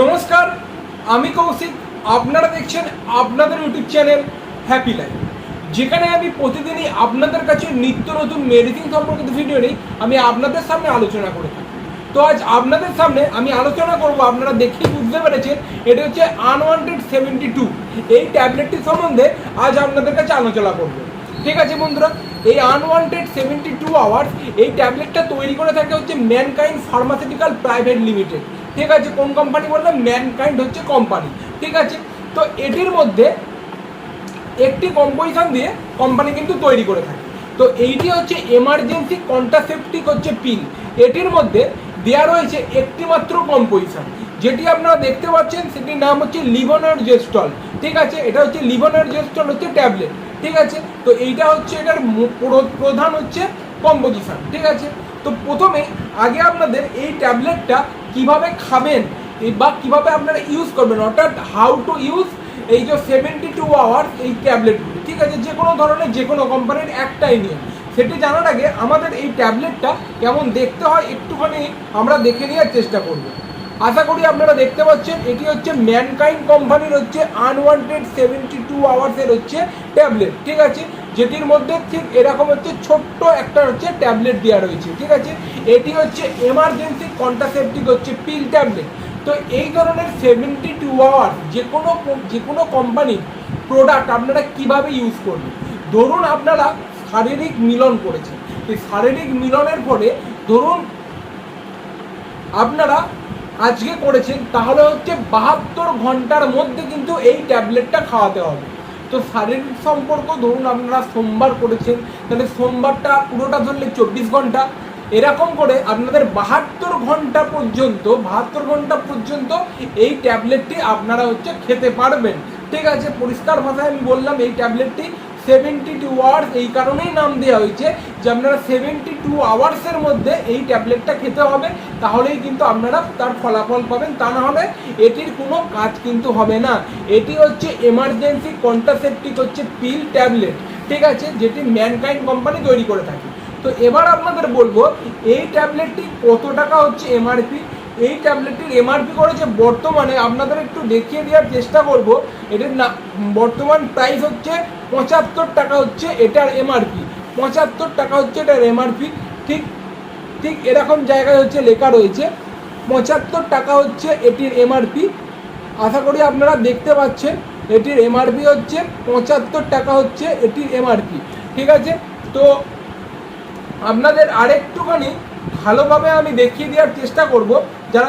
নমস্কার, আমি কৌশিক। আপনারা দেখছেন আপনাদের ইউটিউব চ্যানেল হ্যাপি লাইফ। যেখানে আমি প্রতিদিনই আপনাদের কাছে নিত্য নতুন মেডিসিন সম্পর্কিত ভিডিও নেই আমি আপনাদের সামনে আলোচনা করে থাকি। তো আজ আপনাদের সামনে আমি আলোচনা করব, আপনারা দেখেই বুঝতে পেরেছেন, এটা হচ্ছে আনওয়ান্টেড সেভেন্টি টু এই ট্যাবলেটটি সম্বন্ধে আজ আপনাদের কাছে আলোচনা করব। ঠিক আছে বন্ধুরা, এই আনওয়ান্টেড সেভেন্টি টু আওয়ার্স এই ট্যাবলেটটা তৈরি করে থাকে হচ্ছে ম্যানকাইন্ড ফার্মাসিউটিক্যাল প্রাইভেট লিমিটেড ঠিক আছে, কোন কোম্পানি বললাম ম্যানকাইন্ড হচ্ছে কোম্পানি ঠিক আছে? তো এটির মধ্যে একটি কম্পোজিশন দিয়ে কোম্পানি কিন্তু তৈরি করে থাকে। তো এইটি হচ্ছে এমার্জেন্সি কন্ট্রাসেপটিক হচ্ছে পিল এটির মধ্যে দেওয়া রয়েছে একটি মাত্র কম্পোজিশন যেটি আপনারা দেখতে পাচ্ছেন, সেটির নাম হচ্ছে লিভোনার জেস্টল ঠিক আছে? এটা হচ্ছে লিভোনার জেস্টল হচ্ছে ট্যাবলেট ঠিক আছে? তো এইটা হচ্ছে এটার প্র- প্রধান হচ্ছে কম্পোজিশন ঠিক আছে? তো প্রথমে আগে আপনাদের এই ট্যাবলেটটা কীভাবে খাবেন বা কীভাবে আপনারা ইউজ করবেন, অর্থাৎ হাউ টু ইউজ এই যে সেভেন্টি টু আওয়ার এই ট্যাবলেটগুলি ঠিক আছে, যে কোনো ধরনের, যে কোনো কোম্পানির একটাই নিয়ম। সেটি জানার আগে আমাদের এই ট্যাবলেটটা কেমন দেখতে হয় একটুখানি আমরা দেখে নেওয়ার চেষ্টা করব। আশা করি আপনারা দেখতে পাচ্ছেন, এটি হচ্ছে ম্যানকাইন্ড কোম্পানির হচ্ছে আনওয়ান্টেড সেভেন্টি টু আওয়ার্সের হচ্ছে ট্যাবলেট ঠিক আছে যেটির মধ্যে ঠিক এরকম হচ্ছে ছোট্ট একটা হচ্ছে ট্যাবলেট দেওয়া রয়েছে, ঠিক আছে? এটি হচ্ছে এমার্জেন্সি কন্ট্রাসেপটিক হচ্ছে পিল ট্যাবলেট তো এই ধরনের সেভেন্টি টু আওয়ার যে কোনো যে কোনো কোম্পানির প্রোডাক্ট আপনারা কীভাবে ইউজ করবেন? ধরুন আপনারা শারীরিক মিলন করেছেন। এই শারীরিক মিলনের ফলে ধরুন আপনারা আজকে করেছেন, তাহলে হচ্ছে বাহাত্তর ঘণ্টার মধ্যে কিন্তু এই ট্যাবলেটটা খাওয়াতে হবে। তো শারীরিক সম্পর্ক ধরুন আপনারা সোমবার করেছেন, তাহলে সোমবারটা পুরোটা ধরলে চব্বিশ ঘণ্টা। এরকম করে আপনাদের বাহাত্তর ঘণ্টা পর্যন্ত, বাহাত্তর ঘণ্টা পর্যন্ত এই ট্যাবলেটটি আপনারা হচ্ছে খেতে পারবেন। ঠিক আছে, পরিষ্কার ভাষায় আমি বললাম, এই ট্যাবলেটটি সেভেন্টি টু আওয়ার্স এই কারণেই নাম দেওয়া হয়েছে যে আপনারা সেভেন্টি টু আওয়ার্সের মধ্যে এই ট্যাবলেটটা খেতে হবে। তাহলেই কিন্তু আপনারা তার ফলাফল পাবেন। তা না হলে এটির কোনো কাজ কিন্তু হবে না। এটি হচ্ছে এমার্জেন্সি কন্ট্রাসেপটিক হচ্ছে পিল ট্যাবলেট ঠিক আছে? যেটি ম্যানকাইন্ড কোম্পানি তৈরি করে থাকে। তো এবার আপনাদের বলব, এই ট্যাবলেটটি কত টাকা হচ্ছে এমআরপি এই ট্যাবলেটটির এমআরপি করেছে বর্তমানে, আপনাদের একটু দেখিয়ে দেওয়ার চেষ্টা করব। এটির না, বর্তমান প্রাইস হচ্ছে পঁচাত্তর টাকা হচ্ছে এটার এমআরপি পঁচাত্তর টাকা হচ্ছে এটার এমআরপি ঠিক ঠিক এরকম জায়গায় হচ্ছে লেখা রয়েছে, পঁচাত্তর টাকা হচ্ছে এটির এমআরপি আশা করি আপনারা দেখতে পাচ্ছেন, এটির এমআরপি হচ্ছে পঁচাত্তর টাকা হচ্ছে এটির এমআরপি ঠিক আছে, তো আপনাদের আরেকটুখানি ভালোভাবে আমি দেখিয়ে দেওয়ার চেষ্টা করব।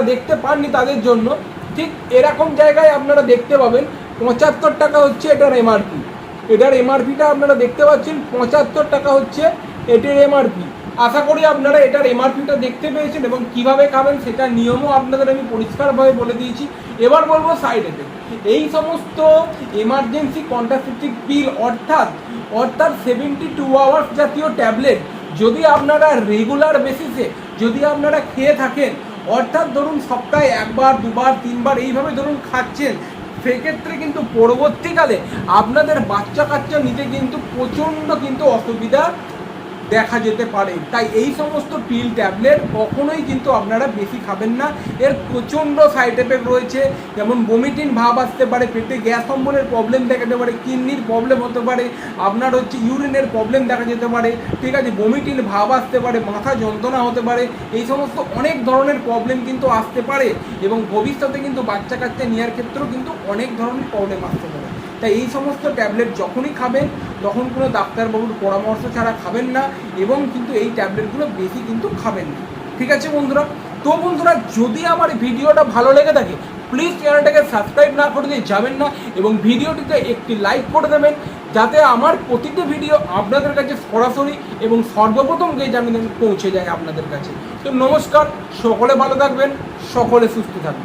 দেখতে পাননি তাদের জন্য, ঠিক এরকম জায়গায় আপনারা দেখতে পাবেন পঁচাত্তর টাকা হচ্ছে এটার এমআরপি এটার এমআরপিটা আপনারা দেখতে পাচ্ছেন, পঁচাত্তর টাকা হচ্ছে এটির এমআরপি আশা করি আপনারা এটার এমআরপিটা দেখতে পেয়েছেন এবং কীভাবে খাবেন সেটার নিয়মও আপনাদের আমি পরিষ্কারভাবে বলে দিয়েছি। এবার বলব সাইড এফেক্ট এই সমস্ত এমার্জেন্সি কন্ট্রাসেপটিভ পিল অর্থাৎ অর্থাৎ সেভেন্টি টু আওয়ার্স জাতীয় ট্যাবলেট যদি আপনারা রেগুলার বেসিসে যদি আপনারা খেয়ে থাকেন অর্থাৎ ধরুন সপ্তাহে একবার, দুবার, তিনবার এইভাবে ধরুন খাচ্ছেন, সেক্ষেত্রে কিন্তু পরবর্তীকালে আপনাদের বাচ্চা কাচ্চা নিতে কিন্তু প্রচণ্ড কিন্তু অসুবিধা দেখা যেতে পারে। তাই এই সমস্ত পিল ট্যাবলেট কখনোই কিন্তু আপনারা বেশি খাবেন না। এর প্রচণ্ড সাইড এফেক্ট রয়েছে। যেমন বমিটিন ভাব আসতে পারে, পেটে গ্যাস অম্বলের প্রবলেম দেখাতে পারে, কিডনির প্রবলেম হতে পারে, আপনার হচ্ছে ইউরিনের প্রবলেম দেখা যেতে পারে, ঠিক আছে? বমিটিন ভাব আসতে পারে, মাথা যন্ত্রণা হতে পারে, এই সমস্ত অনেক ধরনের প্রবলেম কিন্তু আসতে পারে এবং ভবিষ্যতে কিন্তু বাচ্চা কাচ্চা নেওয়ার ক্ষেত্রেও কিন্তু অনেক ধরনের প্রবলেম আসতে পারে। তাই এই সমস্ত ট্যাবলেট যখনই খাবেন তখন কোনো ডাক্তারবাবুর পরামর্শ ছাড়া খাবেন না এবং কিন্তু এই ট্যাবলেটগুলো বেশি কিন্তু খাবেন না। ঠিক আছে বন্ধুরা? তো বন্ধুরা, যদি আমার ভিডিওটা ভালো লেগে থাকে প্লিজ চ্যানেলটাকে সাবস্ক্রাইব না করে দিয়ে যাবেন না এবং ভিডিওটিতে একটি লাইক করে দেবেন, যাতে আমার প্রতিটি ভিডিও আপনাদের কাছে সরাসরি এবং সর্বপ্রথম গিয়ে জানি পৌঁছে যায় আপনাদের কাছে। তো নমস্কার, সকলে ভালো থাকবেন, সকলে সুস্থ থাকবেন।